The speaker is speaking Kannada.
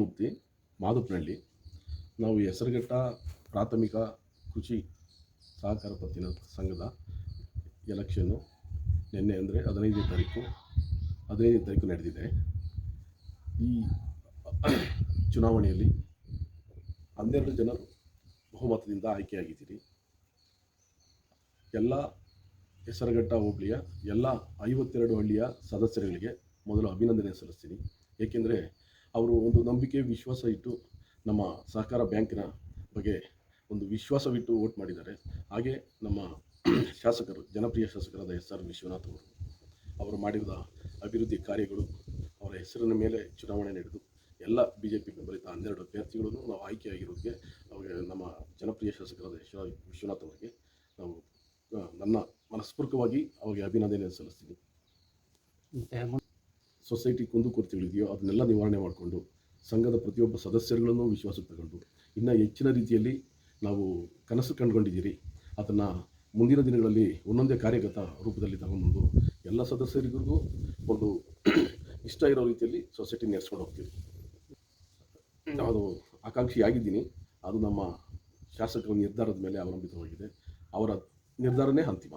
ಮುಕ್ತಿ ಮಾದಪ್ಪನಹಳ್ಳಿ ನಾವು ಹೆಸರುಘಟ್ಟ ಪ್ರಾಥಮಿಕ ಕೃಷಿ ಸಹಕಾರ ಪತ್ತಿನ ಸಂಘದ ಎಲೆಕ್ಷನ್ನು ನಿನ್ನೆ ಅಂದರೆ ಹದಿನೈದನೇ ತಾರೀಕು ಹದಿನೈದನೇ ತಾರೀಕು ನಡೆದಿದೆ. ಈ ಚುನಾವಣೆಯಲ್ಲಿ ಹನ್ನೆರಡು ಜನರು ಬಹುಮತದಿಂದ ಆಯ್ಕೆಯಾಗಿದ್ದೀರಿ. ಎಲ್ಲ ಹೆಸರುಘಟ್ಟ ಹೋಬಳಿಯ ಎಲ್ಲ ಐವತ್ತೆರಡು ಹಳ್ಳಿಯ ಸದಸ್ಯರುಗಳಿಗೆ ಮೊದಲು ಅಭಿನಂದನೆ ಸಲ್ಲಿಸ್ತೀನಿ. ಏಕೆಂದರೆ ಅವರು ಒಂದು ನಂಬಿಕೆ, ವಿಶ್ವಾಸ ಇಟ್ಟು ನಮ್ಮ ಸಹಕಾರ ಬ್ಯಾಂಕಿನ ಬಗ್ಗೆ ಒಂದು ವಿಶ್ವಾಸವಿಟ್ಟು ವೋಟ್ ಮಾಡಿದ್ದಾರೆ. ಹಾಗೆ ನಮ್ಮ ಶಾಸಕರು, ಜನಪ್ರಿಯ ಶಾಸಕರಾದ ಎಸ್ ಆರ್ ವಿಶ್ವನಾಥ್ ಅವರು ಅವರು ಮಾಡಿದ ಅಭಿವೃದ್ಧಿ ಕಾರ್ಯಗಳು ಅವರ ಹೆಸರಿನ ಮೇಲೆ ಚುನಾವಣೆ ನಡೆದು ಎಲ್ಲ ಬಿ ಜೆ ಪಿ ಬೆಂಬಲಿತ ಹನ್ನೆರಡು ಅಭ್ಯರ್ಥಿಗಳನ್ನು ನಾವು ಆಯ್ಕೆಯಾಗಿರೋದಕ್ಕೆ ಅವರಿಗೆ ನಮ್ಮ ಜನಪ್ರಿಯ ಶಾಸಕರಾದ ಎಸ್ ವಿಶ್ವನಾಥ್ ಅವರಿಗೆ ನಾವು ನನ್ನ ಮನಸ್ಪೂರ್ವಕವಾಗಿ ಅವರಿಗೆ ಅಭಿನಂದನೆ ಸಲ್ಲಿಸ್ತೀನಿ. ಸೊಸೈಟಿ ಕುಂದುಕೊರತೆಗಳಿದೆಯೋ ಅದನ್ನೆಲ್ಲ ನಿವಾರಣೆ ಮಾಡಿಕೊಂಡು ಸಂಘದ ಪ್ರತಿಯೊಬ್ಬ ಸದಸ್ಯರುಗಳನ್ನು ವಿಶ್ವಾಸ ತಗೊಂಡು ಇನ್ನೂ ಹೆಚ್ಚಿನ ರೀತಿಯಲ್ಲಿ ನಾವು ಕನಸು ಕಂಡುಕೊಂಡಿದ್ದೀರಿ. ಅದನ್ನು ಮುಂದಿನ ದಿನಗಳಲ್ಲಿ ಒಂದೊಂದೇ ಕಾರ್ಯಗತ ರೂಪದಲ್ಲಿ ತಗೊಂಡ್ಬಂದು ಎಲ್ಲ ಸದಸ್ಯರಿಗೂ ಒಂದು ಇಷ್ಟ ಇರೋ ರೀತಿಯಲ್ಲಿ ಸೊಸೈಟಿ ನಡೆಸ್ಕೊಂಡು ಹೋಗ್ತೀವಿ. ಅದು ಆಕಾಂಕ್ಷಿ ಆಗಿದ್ದೀನಿ ಅದು ನಮ್ಮ ಶಾಸಕರ ನಿರ್ಧಾರದ ಮೇಲೆ ಅವಲಂಬಿತವಾಗಿದೆ. ಅವರ ನಿರ್ಧಾರನೇ ಅಂತಿಮ.